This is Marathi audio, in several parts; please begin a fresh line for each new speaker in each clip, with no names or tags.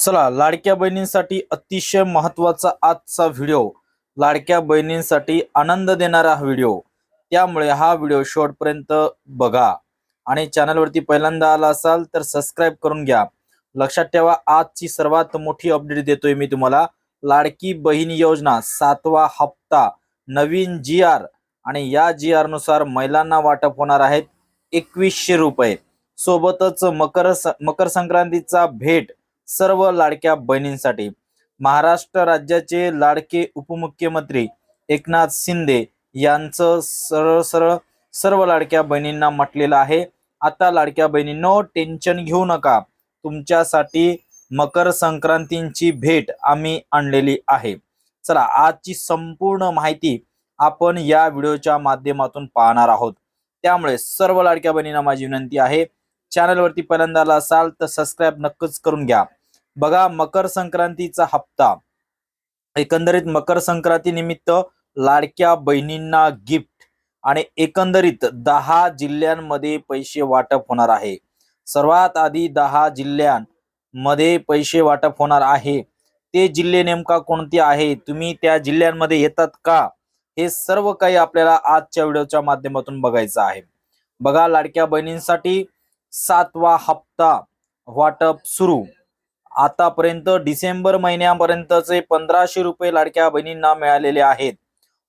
चला लाडक्या बहिणींसाठी अतिशय महत्त्वाचा आजचा व्हिडिओ लाडक्या बहिणींसाठी आनंद देणारा हा व्हिडिओ त्यामुळे हा व्हिडिओ शेवटपर्यंत बघा. आणि चॅनलवरती पहिल्यांदा आला असाल तर सबस्क्राईब करून घ्या. लक्षात ठेवा आजची सर्वात मोठी अपडेट देतोय मी तुम्हाला. लाडकी बहीण योजना सातवा हप्ता. नवीन जी आर आणि या जी आरनुसार महिलांना वाटप होणार आहेत एकवीसशे रुपये. सोबतच मकर मकर संक्रांतीचा भेट. सर्व लाडक्या बहिणींसाठी. महाराष्ट्र राज्याचे लाडके उपमुख्यमंत्री एकनाथ शिंदे यांचं सरळ सरळ सर्व लाडक्या बहिणींना म्हटलेलं आहे. आता लाडक्या बहिणींनो टेन्शन घेऊ नका. तुमच्यासाठी मकर संक्रांतीची भेट आम्ही आणलेली आहे. चला आजची संपूर्ण माहिती आपण या व्हिडिओच्या माध्यमातून पाहणार आहोत. त्यामुळे सर्व लाडक्या बहिणींना माझी विनंती आहे. चॅनलवरती पहिल्यांदा असाल तर सबस्क्राईब नक्कीच करून घ्या. बघा मकर संक्रांतीचा हप्ता. एकंदरीत मकर संक्रांती निमित्त लाडक्या बहिणींना गिफ्ट आणि एकंदरीत दहा जिल्ह्यांमध्ये पैसे वाटप होणार आहे. सर्वात आधी दहा जिल्ह्यांमध्ये पैसे वाटप होणार आहे. ते जिल्हे नेमका कोणते आहे? तुम्ही त्या जिल्ह्यांमध्ये येतात का? हे सर्व काही आपल्याला आजच्या व्हिडिओच्या माध्यमातून बघायचं आहे. बघा लाडक्या बहिणींसाठी सातवा हप्ता वाटप सुरू. आतापर्यंत डिसेंबर महिन्यापर्यंतचे पंधराशे रुपये लाडक्या बहिणींना मिळालेले आहेत.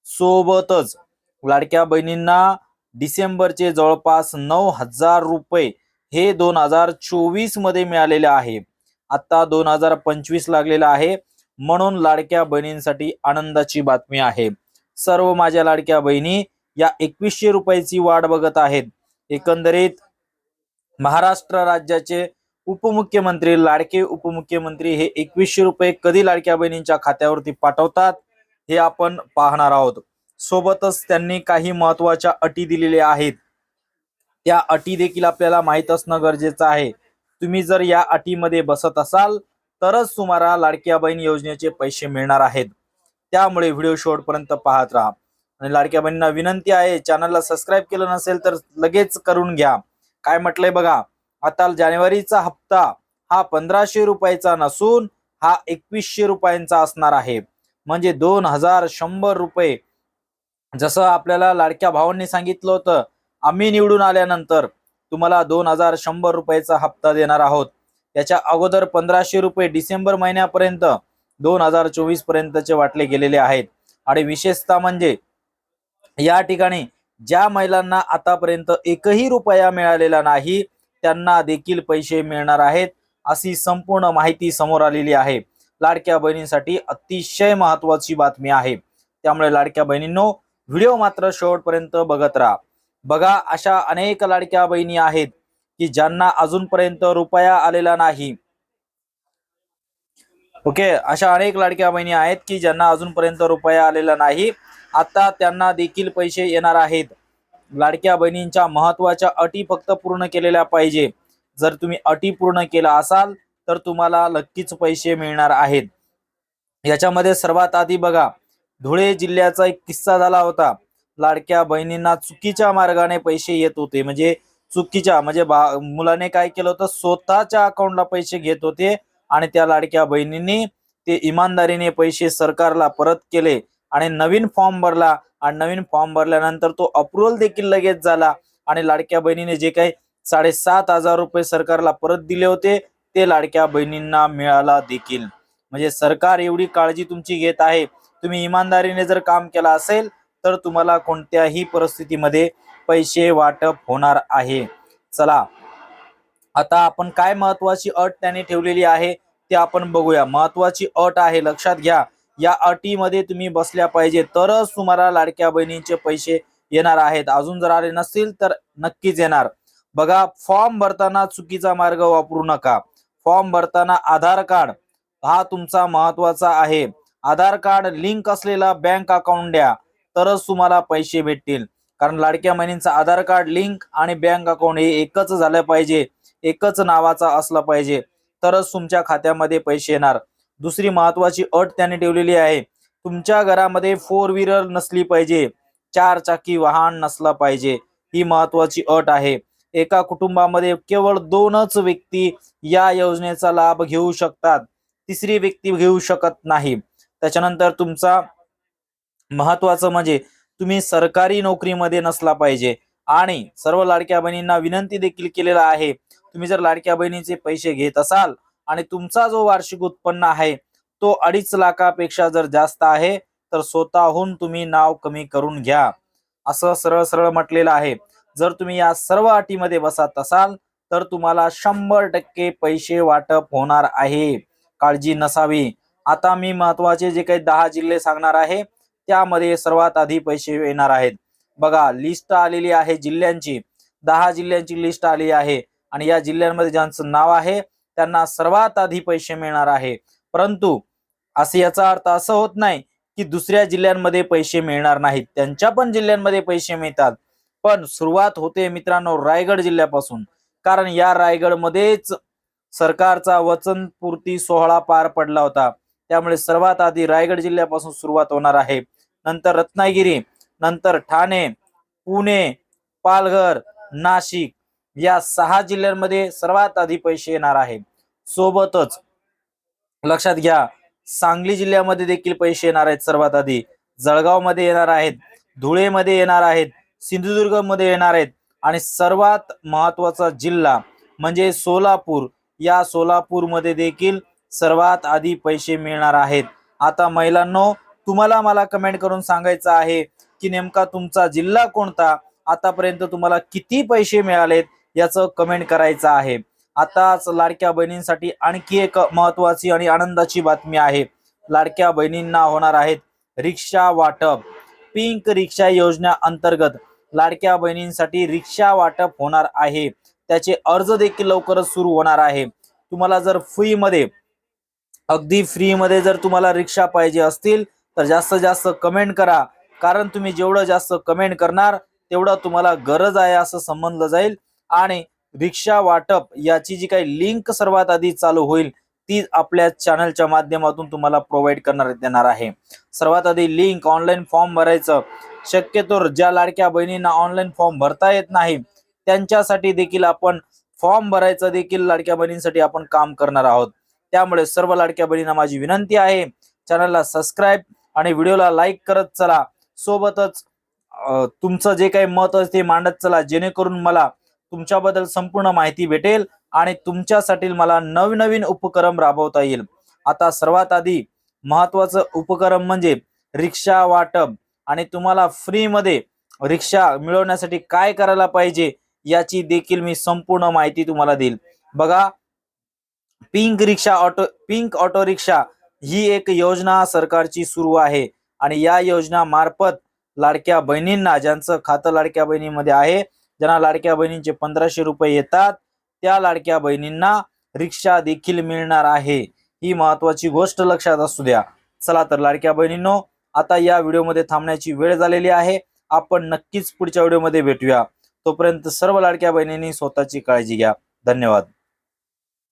सोबतच लाडक्या बहिणींना डिसेंबरचे जवळपास नऊ हजार रुपये हे दोन हजार चोवीसमध्ये मिळालेले आहे. आता दोन हजार पंचवीस लागलेला आहे. म्हणून लाडक्या बहिणींसाठी आनंदाची बातमी आहे. सर्व माझ्या लाडक्या बहिणी या एकवीसशे रुपयाची वाट बघत आहेत. एकंदरीत महाराष्ट्र राज्याचे उपमुख्यमंत्री लाडके उपमुख्यमंत्री हे एकवीसशे रुपये कधी लाडक्या बहिणींच्या खात्यावरती पाठवतात हे आपण पाहणार आहोत. सोबतच त्यांनी काही महत्त्वाच्या अटी दिलेल्या आहेत. त्या अटी देखील आपल्याला माहीत असणं गरजेचं आहे. तुम्ही जर या अटीमध्ये बसत असाल तरच तुम्हाला लाडक्या बहीण योजनेचे पैसे मिळणार आहेत. त्यामुळे व्हिडिओ शेवटपर्यंत पाहत राहा. आणि लाडक्या बहिणींना विनंती आहे चॅनलला सबस्क्राईब केलं नसेल तर लगेच करून घ्या. काय म्हटलंय बघा आता जानेवारीचा हप्ता हा पंधराशे रुपयाचा नसून हा एकवीसशे रुपयांचा असणार आहे. म्हणजे दोन हजार शंभर रुपये. जसं आपल्याला लाडक्या भावांनी सांगितलं होतं आम्ही निवडून आल्यानंतर तुम्हाला दोन हजार शंभर रुपयाचा हप्ता देणार आहोत. त्याच्या अगोदर पंधराशे रुपये डिसेंबर महिन्यापर्यंत दोन हजार चोवीस पर्यंतचे वाटले गेलेले आहेत. आणि विशेषतः म्हणजे या ठिकाणी ज्या महिलांना आतापर्यंत एकही रुपया मिळालेला नाही त्यांना देखील पैसे मिळणार आहेत अशी संपूर्ण माहिती समोर आलेली आहे. लाडक्या बहिणींसाठी अतिशय महत्वाची बातमी आहे. त्यामुळे लाडक्या बहिणींनो व्हिडिओ मात्र शेवटपर्यंत बघत राहा. बघा अशा अनेक लाडक्या बहिणी आहेत की ज्यांना अजूनपर्यंत रुपया आलेला नाही. ओके अशा अनेक लाडक्या बहिणी आहेत की ज्यांना अजूनपर्यंत रुपया आलेला नाही. आता त्यांना देखील पैसे येणार आहेत. लाडक्या बहिणींच्या महत्त्वाच्या अटी फक्त पूर्ण केलेल्या पाहिजे. जर तुम्ही अटी पूर्ण केला असाल तर तुम्हाला नक्कीच पैसे मिळणार आहेत. याच्यामध्ये सर्वात आधी बघा धुळे जिल्ह्याचा एक किस्सा झाला होता. लाडक्या बहिणींना चुकीच्या मार्गाने पैसे येत होते. म्हणजे चुकीच्या म्हणजे बा मुलाने काय केलं होतं? स्वतःच्या अकाउंटला पैसे घेत होते आणि त्या लाडक्या बहिणींनी ते इमानदारीने पैसे सरकारला परत केले. आणि नवीन फॉर्म भरला. आणि नवीन फॉर्म भरल्यानंतर तो अप्रुव्हल देखील लगेच झाला. आणि लाडक्या बहिणीने जे काही साडेसात हजार रुपये सरकारला परत दिले होते ते लाडक्या बहिणींना मिळाला देखील. म्हणजे सरकार एवढी काळजी तुमची घेत आहे. तुम्ही इमानदारीने जर काम केलं असेल तर तुम्हाला कोणत्याही परिस्थितीमध्ये पैसे वाटप होणार आहे. चला आता आपण काय महत्वाची अट त्यांनी ठेवलेली आहे ते आपण बघूया. महत्वाची अट आहे लक्षात घ्या. या अटीमध्ये तुम्ही बसल्या पाहिजे तरच तुम्हाला लाडक्या बहिणींचे पैसे येणार आहेत. अजून जर आले नसतील तर नक्कीच येणार. बघा फॉर्म भरताना चुकीचा मार्ग वापरू नका. फॉर्म भरताना आधार कार्ड हा तुमचा महत्त्वाचा आहे. आधार कार्ड लिंक असलेला बँक अकाउंट द्या तरच तुम्हाला पैसे भेटतील. कारण लाडक्या बहिणींचा आधार कार्ड लिंक आणि बँक अकाउंट हे एकच झालं पाहिजे एकच नावाचा असला पाहिजे तरच तुमच्या खात्यामध्ये पैसे येणार. दुसरी महत्वाची अट त्याने ठेवलेली आहे. तुमच्या घरामध्ये फोर व्हीलर नसली पाहिजे. चार चाकी वाहन नसला पाहिजे. ही महत्वाची अट आहे. एका कुटुंबामध्ये केवळ दोनच व्यक्ती या योजनेचा लाभ घेऊ शकतात. तिसरी व्यक्ती घेऊ शकत नाही. त्याच्यानंतर तुमचा महत्वाचं म्हणजे तुम्ही सरकारी नोकरीमध्ये नसला पाहिजे. आणि सर्व लाडक्या बहिणींना विनंती देखील केलेला आहे. तुम्ही जर लाडक्या बहिणीचे पैसे घेत असाल आणि तुमचा जो वार्षिक उत्पन्न आहे तो अडीच लाखापेक्षा जर जास्त आहे तर स्वतःहून तुम्ही नाव कमी करून घ्या. असं सरळ सरळ म्हटलेलं आहे. जर तुम्ही या सर्व अटीमध्ये बसत असाल तर तुम्हाला शंभर टक्के पैसे वाटप होणार आहे. काळजी नसावी. आता मी महत्त्वाचे जे काही दहा जिल्हे सांगणार आहे त्यामध्ये सर्वात आधी पैसे येणार आहेत. बघा लिस्ट आलेली आहे जिल्ह्यांची. दहा जिल्ह्यांची लिस्ट आली आहे. आणि या जिल्ह्यांमध्ये ज्यांचं नाव आहे त्यांना सर्वात आधी पैसे मिळणार आहे. परंतु असं याचा अर्थ असं होत नाही की दुसऱ्या जिल्ह्यांमध्ये पैसे मिळणार नाहीत. त्यांच्या पण जिल्ह्यांमध्ये पैसे मिळतात. पण सुरुवात होते मित्रांनो रायगड जिल्ह्यापासून. कारण या रायगडमध्येच सरकारचा वचनपूर्ती सोहळा पार पडला होता. त्यामुळे सर्वात आधी रायगड जिल्ह्यापासून सुरुवात होणार आहे. नंतर रत्नागिरी नंतर ठाणे पुणे पालघर नाशिक या सहा जिल्ह्यांमध्ये सर्वात आधी पैसे येणार आहे. सोबतच लक्षात घ्या सांगली जिल्ह्यामध्ये देखील पैसे येणार आहेत सर्वात आधी. जळगावमध्ये येणार आहेत धुळेमध्ये येणार आहेत सिंधुदुर्गमध्ये येणार आहेत आणि सर्वात महत्त्वाचा जिल्हा म्हणजे सोलापूर. या सोलापूरमध्ये देखील सर्वात आधी पैसे मिळणार आहेत. आता महिलांनो तुम्हाला मला कमेंट करून सांगायचं आहे की नेमका तुमचा जिल्हा कोणता? आतापर्यंत तुम्हाला किती पैसे मिळालेत याचं कमेंट करायचं आहे. आताच लाडक्या बहिणींसाठी आणखी एक महत्वाची आणि आनंदाची बातमी आहे. लाडक्या बहिणींना होणार आहेत रिक्षा वाटप. पिंक रिक्षा योजना अंतर्गत लाडक्या बहिणींसाठी रिक्षा वाटप होणार आहे. त्याचे अर्ज देखील लवकरच सुरू होणार आहे. तुम्हाला जर फ्री मध्ये अगदी फ्री मध्ये जर तुम्हाला रिक्षा पाहिजे असतील तर जास्तीत जास्त कमेंट करा. कारण तुम्ही जेवढं जास्त कमेंट करणार तेवढं तुम्हाला गरज आहे असं समजलं जाईल. आणि रिक्षा वाटप याची जी काही लिंक सर्वात आधी चालू होईल ती आपल्या चॅनलच्या माध्यमातून तुम्हाला प्रोव्हाइड करणार देणार आहे. सर्वात आधी लिंक ऑनलाईन फॉर्म भरायचं. शक्यतो ज्या लाडक्या बहिणींना ऑनलाईन फॉर्म भरता येत नाही त्यांच्यासाठी देखील आपण फॉर्म भरायचं देखील लाडक्या बहिणींसाठी आपण काम करणार आहोत. त्यामुळे सर्व लाडक्या बहिणींना माझी विनंती आहे चॅनलला सबस्क्राईब आणि व्हिडिओला लाईक करत चला. सोबतच तुमचं जे काही मत असते ते मांडत चला जेणेकरून मला तुमच्याबद्दल संपूर्ण माहिती भेटेल आणि तुमच्यासाठी मला नवनवीन उपक्रम राबवता येईल. आता सर्वात आधी महत्वाचं उपक्रम म्हणजे रिक्षा वाटप. आणि तुम्हाला फ्री मध्ये रिक्षा मिळवण्यासाठी काय करायला पाहिजे याची देखील मी संपूर्ण माहिती तुम्हाला देईल. बघा pink rickshaw auto pink auto rickshaw ही एक योजना सरकारची सुरू आहे. आणि या योजना मार्फत लाडक्या बहिणींना ज्यांचं खातं लाडक्या बहिणीमध्ये आहे ज्यांना लाडक्या बहिणींचे पंधराशे रुपये येतात त्या लाडक्या बहिणींना रिक्षा देखील मिळणार आहे. ही महत्वाची गोष्ट लक्षात असू द्या. चला तर लाडक्या बहिणींनो आता या व्हिडिओमध्ये थांबण्याची वेळ झालेली आहे. आपण नक्कीच पुढच्या व्हिडिओमध्ये भेटूया. तोपर्यंत सर्व लाडक्या बहिणींनी स्वतःची काळजी घ्या. धन्यवाद.